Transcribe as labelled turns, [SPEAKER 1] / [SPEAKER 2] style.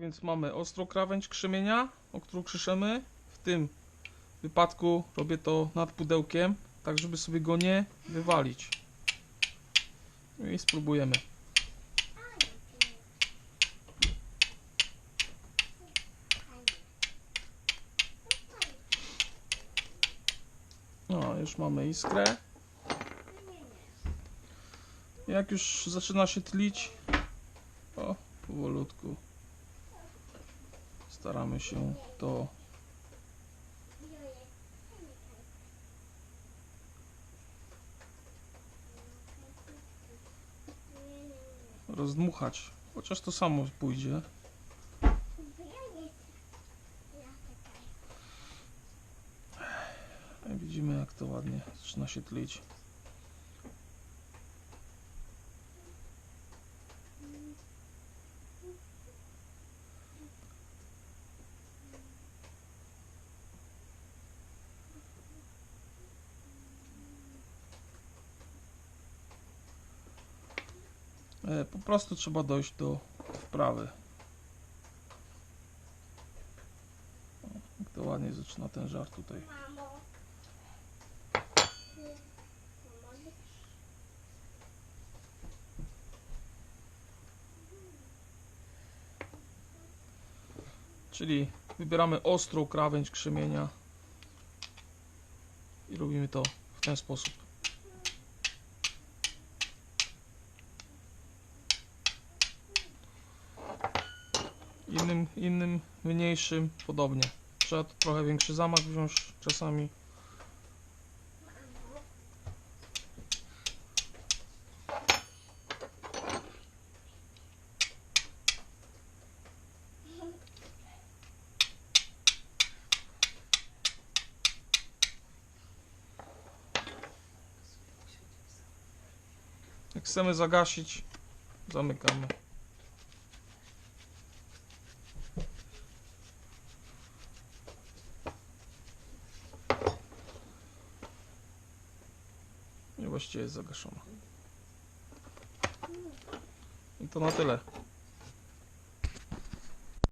[SPEAKER 1] więc mamy ostrą krawędź krzymienia, o którą krzyszymy. W tym wypadku robię to nad pudełkiem, tak żeby sobie go nie wywalić. I spróbujemy. No, już mamy iskrę. Jak już zaczyna się tlić, o, powolutku staramy się to rozdmuchać. Chociaż to samo pójdzie. Widzimy jak to ładnie zaczyna się tlić. Po prostu trzeba dojść do wprawy. Jak to ładnie zaczyna ten żar tutaj. Czyli wybieramy ostrą krawędź krzymienia i robimy to w ten sposób. Innym, innym mniejszym podobnie. Trzeba tu trochę większy zamach wziąć czasami. Jak chcemy zagasić, zamykamy. Jest zagaszona. I to na tyle.